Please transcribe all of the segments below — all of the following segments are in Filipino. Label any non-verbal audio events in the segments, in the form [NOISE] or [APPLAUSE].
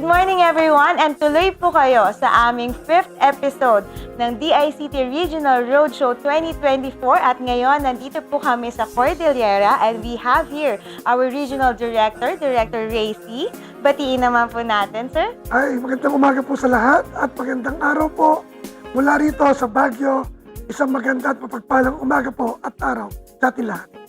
Good morning everyone and tuloy po kayo sa aming fifth episode ng DICT Regional Roadshow 2024 at ngayon nandito po kami sa Cordillera and we have here our Regional Director, Director Ray C. Batiin naman po natin, sir. Ay, magandang umaga po sa lahat at magandang araw po mula rito sa Baguio. Isang maganda at mapagpalang umaga po at araw sa ating lahat.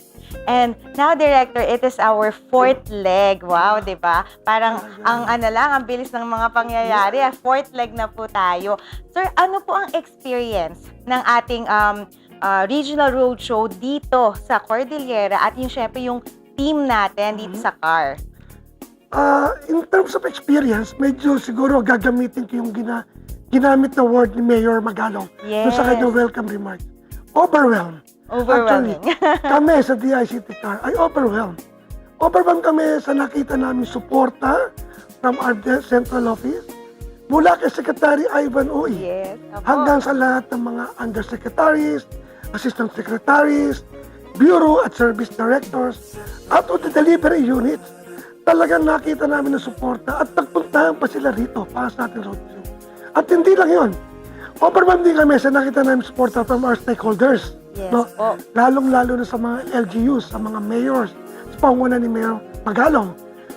And now, Director, it is our fourth leg. Wow, di ba? Parang ang ano lang, ang bilis ng mga pangyayari. Fourth leg na po tayo. Sir, ano po ang experience ng ating um, ah, regional roadshow dito sa Cordillera at yung syempre yung team natin dito sa car? Ah, in terms of experience, medyo siguro gagamitin ko yung gina, ginamit na word ni Mayor Magalong Yes. doon sa kanyang welcome remarks. Overwhelmed. Overwhelming. Actually, kami sa DICT car ay overwhelmed. Overwhelmed kami sa nakita namin suporta from our central office mula kay Secretary Ivan Uy yes. Hanggang sa lahat ng mga undersecretaries, assistant secretaries, bureau at service directors, at o the delivery units. Talagang nakita namin ng suporta at nagpuntahan pa sila rito para sa ating roadshow. At hindi lang yon. Overwhelmed din kami sa nakita namin suporta from our stakeholders. Yes no? po. Lalong-lalo na sa mga LGUs, sa mga mayors, sa panguna ni Mayor Magalong.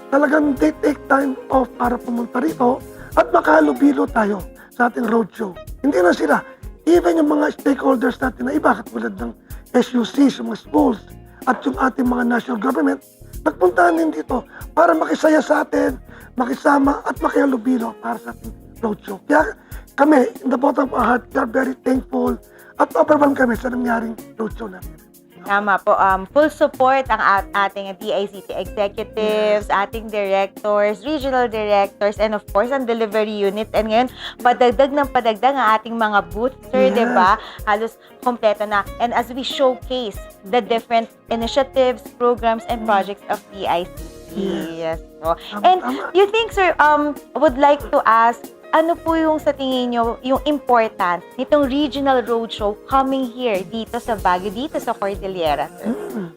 Talagang they take time off para pumunta rito at makahalubilo tayo sa ating roadshow. Hindi na sila. Even yung mga stakeholders natin na iba, katulad ng SUCs, yung mga schools, at yung ating mga national government, nagpuntahan din dito para makisaya sa atin, makisama at makihalubilo para sa ating roadshow. Kaya kami, in the bottom of our heart, we are very thankful at overwhelmed kami sa nangyaring roadshow natin. Tama po. Um, full support ang at ating DICT executives, ating directors, regional directors, and of course, ang delivery unit. And ngayon, padagdag ng padagdag ang ating mga booth, sir, Yes. di ba? Halos kompleto na. And as we showcase the different initiatives, programs, and projects of DICT. Yes. po. Tama, And you think, sir, um, would like to ask, ano po yung sa tingin nyo, yung important nitong regional roadshow coming here dito sa Baguio, dito sa Cordillera, sir? Mm.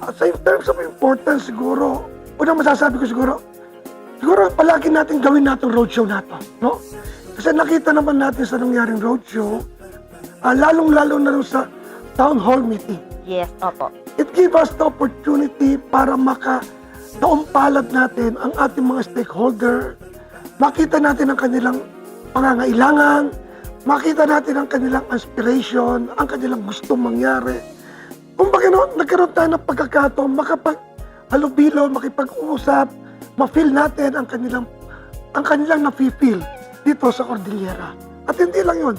At sa in terms of importance, siguro, unang masasabi ko siguro, siguro palagi natin gawin natin roadshow na to, no? Kasi nakita naman natin sa nangyaring roadshow, ah, lalong-lalo na rin sa town hall meeting. Yes, opo. It give us the opportunity para maka naumpalad natin ang ating mga stakeholder, makita natin ang kanilang pangangailangan, makita natin ang kanilang aspiration, ang kanilang gustong mangyari. Kung bakit no, nagkaroon tayo ng pagkakataon, makapag-halubilo, makipag-usap, ma-feel natin ang kanilang ang kanilang nafe-feel dito sa Cordillera. At hindi lang yun.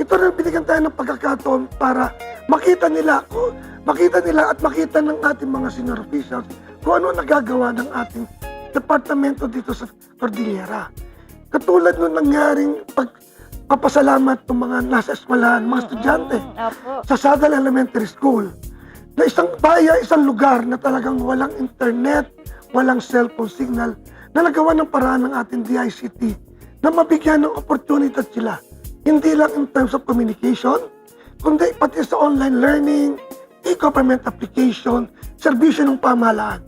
Ito rin binigyan tayo ng pagkakataon para makita nila, kung- makita nila at makita ng ating mga senior officials kung ano nagagawa ng ating departamento dito sa Cordillera. Katulad nung nangyaring pagpapasalamat ng mga nasa eskwelahan, mga estudyante Opo. sa Sadal Elementary School na isang bayan, isang lugar na talagang walang internet, walang cellphone signal, na nagawa ng paraan ng ating DICT na mabigyan ng oportunidad sila. Hindi lang in terms of communication, kundi pati sa online learning, e-government application, serbisyo ng pamahalaan.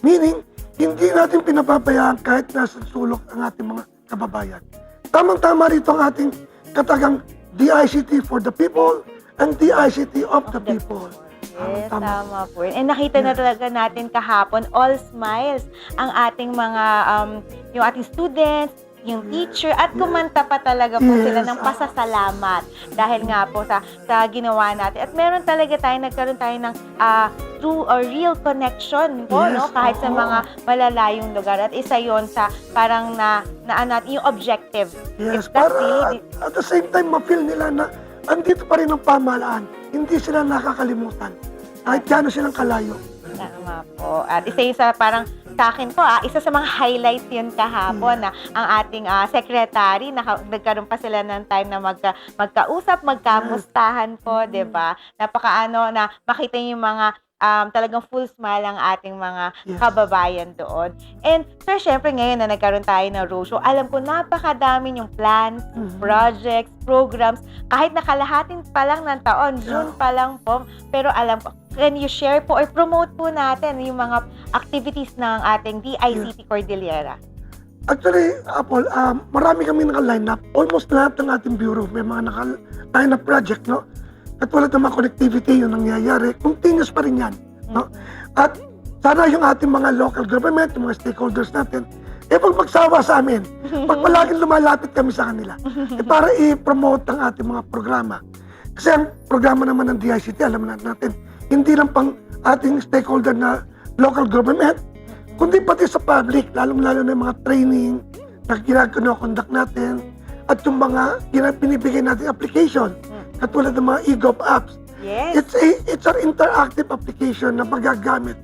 Meaning, hindi natin pinapabayaan kahit nasa sulok ang ating mga kababayan. Tamang-tama rito ang ating katagang DICT for the people and DICT of the people. Yes, Tama. tama po. And nakita na talaga natin kahapon, all smiles ang ating mga, um, yung ating students, yung teacher, at kumanta pa talaga po sila ng pasasalamat dahil nga po sa, sa ginawa natin. At meron talaga tayo, nagkaroon tayo ng ah, true or real connection po, Yes, no? Kahit sa oo. mga malalayong lugar. At isa yon sa parang na, na, ano, yung objective. Yes, para really at, at the same time, ma-feel nila na andito pa rin ang pamahalaan. Hindi sila nakakalimutan. Kahit gaano silang kalayo. Tama po. At isa yun sa parang sa akin po, ah, isa sa mga highlights yun kahapon na ang ating ah, secretary, naka, nagkaroon pa sila ng time na magka, magkausap, magkamustahan po, 'di ba? Napakaano na makita niyo yung mga um, talagang full smile ang ating mga Yes. kababayan doon. And sir, syempre ngayon na nagkaroon tayo ng roadshow, alam ko napakadami yung plans, Mhm. projects, programs, kahit nakalahatin pa lang ng taon, June pa lang po, pero alam ko, can you share po or promote po natin yung mga activities ng ating DICT Cordillera? Actually, Apple, um, marami kami naka-line up. Almost lahat ng ating bureau may mga naka-line up project, no? Katulad ng mga connectivity yung nangyayari, continuous pa rin yan, no? At sana yung ating mga local government, yung mga stakeholders natin, eh pag magsawa sa amin, pag [LAUGHS] palaging lumalapit kami sa kanila, eh para i-promote ang ating mga programa. Kasi ang programa naman ng DICT, alam na natin, hindi lang pang ating stakeholder na local government, kundi pati sa public, lalong-lalo na yung mga training na ginag-conduct natin at yung mga binibigay natin application, katulad ng mga e-gov apps. Yes. It's a it's an interactive application na magagamit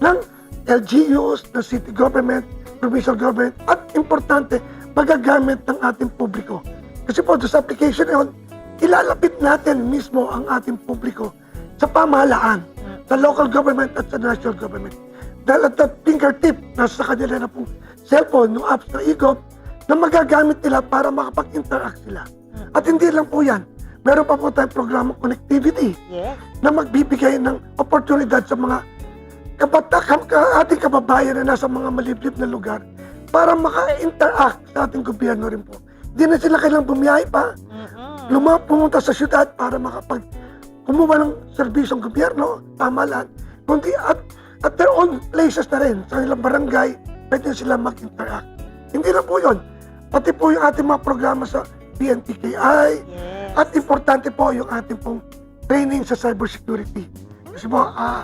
ng LGUs, ng city government, provincial government, at importante, magagamit ng ating publiko. Kasi po, sa application na yun, ilalapit natin mismo ang ating publiko sa pamahalaan, sa local government at sa national government. Dahil at the fingertip, nasa kanila na pong cellphone, ng apps na e-gov, na magagamit nila para makapag-interact sila. At hindi lang po yan. Meron pa po tayong programa connectivity Yes. na magbibigay ng oportunidad sa mga kabata, ka, ating kababayan na nasa mga maliblib na lugar para maka-interact sa ating gobyerno rin po. Hindi na sila kailangang bumiyahe pa, Mm-mm. luma, pumunta sa syudad para makapag kumuha ng serbisyong gobyerno, pamahalaan, kundi at, at their own places na rin, sa ilang barangay, pwede sila mag-interact. Hindi na po yun. Pati po yung ating mga programa sa PNPKI, Yes. At importante po yung ating pong training sa cybersecurity. Kasi po, ah,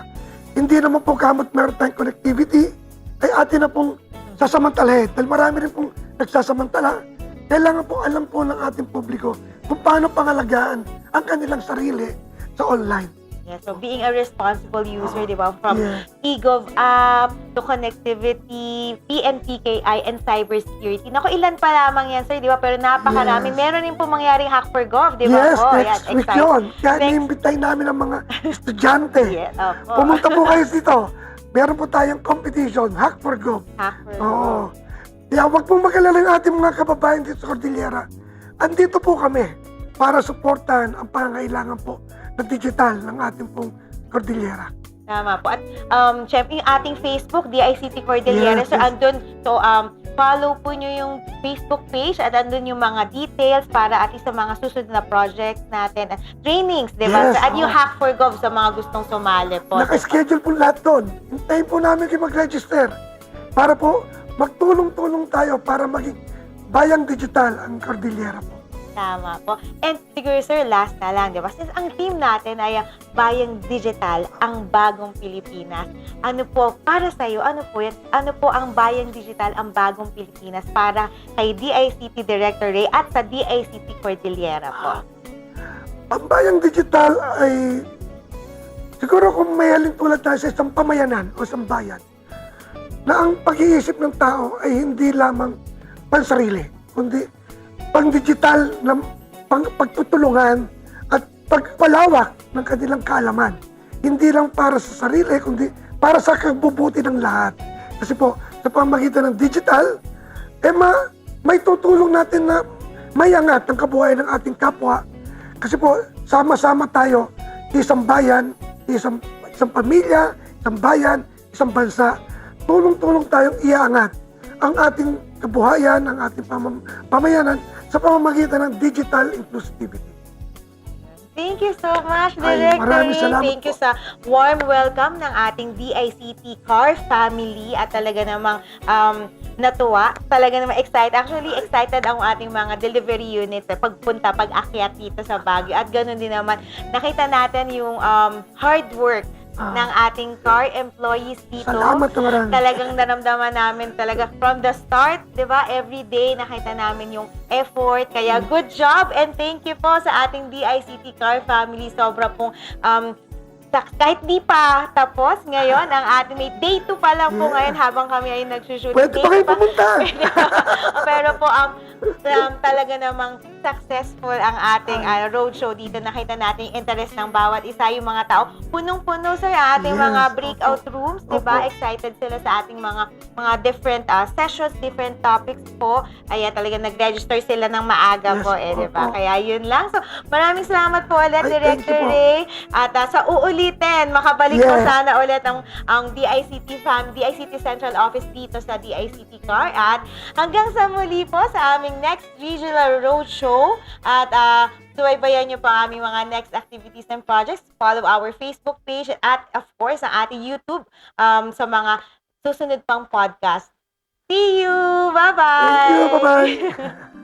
hindi naman po kamot meron tayong connectivity, ay atin na pong sasamantalahin. Dahil marami rin pong nagsasamantala. Kailangan po alam po ng ating publiko kung paano pangalagaan ang kanilang sarili sa online. Yes. So being a responsible user, di ba? From Yes. e-gov app to connectivity, PNPKI, and cybersecurity. Naku, ilan pa lamang yan, sir, di ba? Pero napakarami. Yes. Meron din po mangyaring hack for gov, di ba? Yes, po? next Yan, week yun. Kaya Next- niimbitay namin ang mga [LAUGHS] estudyante. Yes, opo. Pumunta po kayo [LAUGHS] dito. Meron po tayong competition, Hack for Go. Hack for Oo. gov. Kaya wag pong mag-alala yung ating mga kababayan dito sa Cordillera. Andito po kami para suportahan ang pangangailangan po na digital ng ating pong Cordillera. Tama po. At um, syempre yung ating Facebook, DICT Cordillera. Yes, so, yes. andun, so um, follow po nyo yung Facebook page at andun yung mga details para at least sa mga susunod na projects natin at trainings, di ba? Yes, So, at yung oo. Hack for Gov sa mga gustong sumali po. Naka-schedule po lahat doon. Hintayin po namin kayo mag-register para po magtulong-tulong tayo para maging bayang digital ang Cordillera po. Tama po. And siguro sir, last na lang, di ba? Since ang team natin ay ang Bayang Digital, ang bagong Pilipinas. Ano po, para sa iyo, ano po yan? Ano po ang Bayang Digital, ang bagong Pilipinas para kay DICT Director Ray at sa DICT Cordillera po? Ang bayang digital ay siguro kung may halin tulad tayo sa isang pamayanan o isang bayan na ang pag-iisip ng tao ay hindi lamang pansarili, kundi pang-digital na pang pagtutulungan at pagpalawak ng kanilang kaalaman. Hindi lang para sa sarili, kundi para sa kabubuti ng lahat. Kasi po, sa pamagitan ng digital, eh ma, may tutulong natin na mayangat ang kabuhayan ng ating kapwa. Kasi po, sama-sama tayo, isang bayan, isang, isang pamilya, isang bayan, isang bansa. Tulong-tulong tayong iangat ang ating kabuhayan, ang ating pamam- pamayanan sa pamamagitan ng digital inclusivity. Thank you so much, Ay, Director maraming Ray. salamat Thank you po. sa warm welcome ng ating DICT car family at talaga namang um, natuwa. Talaga namang excited. Actually, excited ang ating mga delivery units eh, pagpunta, pag-akyat dito sa Baguio. At ganoon din naman, nakita natin yung um, hard work Ah. ng ating car employees dito. Salamat na marami. Talagang naramdaman namin talaga from the start, 'di ba? Every day nakita namin yung effort. Kaya good job and thank you po sa ating DICT Car family. Sobra pong um kahit di pa tapos ngayon ang ating may day 2 pa lang po Yeah. ngayon habang kami ay nagsushoot. Pwede pa kayo pumunta. [LAUGHS] Pero po um, um, talaga namang successful ang ating ah, roadshow dito. Nakita natin yung interest ng bawat isa, yung mga tao. Punong-puno, ang ating Yes, mga opo. breakout rooms, di ba? Opo. Excited sila sa ating mga mga different ah, sessions, different topics po. Kaya talaga nag-register sila ng maaga Yes, po, eh, di ba? opo. Kaya yun lang. So, maraming salamat po ulit, Ay, Director po. Ray. At ah, sa uulitin, makabalik po Yes. sana ulit ang, ang DICT fam, DICT Central Office dito sa DICT Car. At hanggang sa muli po sa aming next regional roadshow. At uh, subaybayan niyo ang aming mga next activities and projects. Follow our Facebook page at of course ang ating YouTube um, sa mga susunod pang podcast. See you! Bye-bye! Thank you. Bye-bye. [LAUGHS]